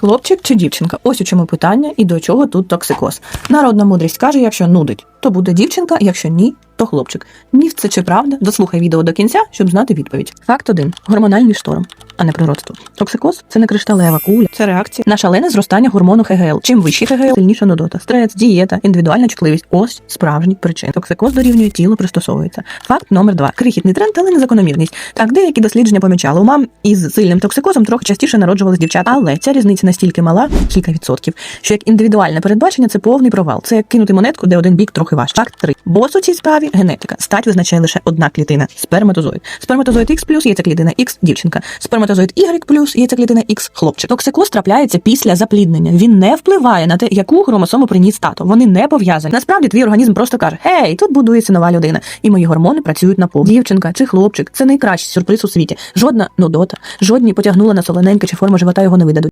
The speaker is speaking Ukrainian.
Хлопчик чи дівчинка? Ось у чому питання і до чого тут токсикоз. Народна мудрість каже, якщо нудить, то буде дівчинка, якщо ні, то хлопчик. Міф це чи правда? Дослухай відео до кінця, щоб знати відповідь. Факт 1. гормональний шторм, а не природство. Токсикоз це не кришталева куля, це реакція на шалене зростання гормону ХГЛ. Чим вищий ХГЛ, сильніша нудота, стрес, дієта, індивідуальна чутливість. Ось справжні причини. Токсикоз дорівнює тіло пристосовується. Факт номер два. Крихітний тренд, але не закономірність. Так, деякі дослідження помічали у мам із сильним токсикозом трохи частіше народжувались дівчата, але ця різниця настільки мала, кілька відсотків, що як індивідуальне передбачення це повний провал. Це як кинути монетку, де один бік трохи важче. Факт 3. Бос у цій справі генетика. Стать визначає лише одна клітина сперматозоїд. Сперматозоїд X плюс яйцеклітина X дівчинка. Сперматозоїд Y плюс яйцеклітина X хлопчик. Токсикоз трапляється після запліднення. Він не впливає на те, яку хромосому приніс тато. Вони не пов'язані. Насправді твій організм просто каже: Гей, тут будується нова людина, і мої гормони працюють на пол. Дівчинка чи хлопчик це найкращий сюрприз у світі. Жодна нудота, жодні потягнула на солоненьке чи форма живота його не видадуть.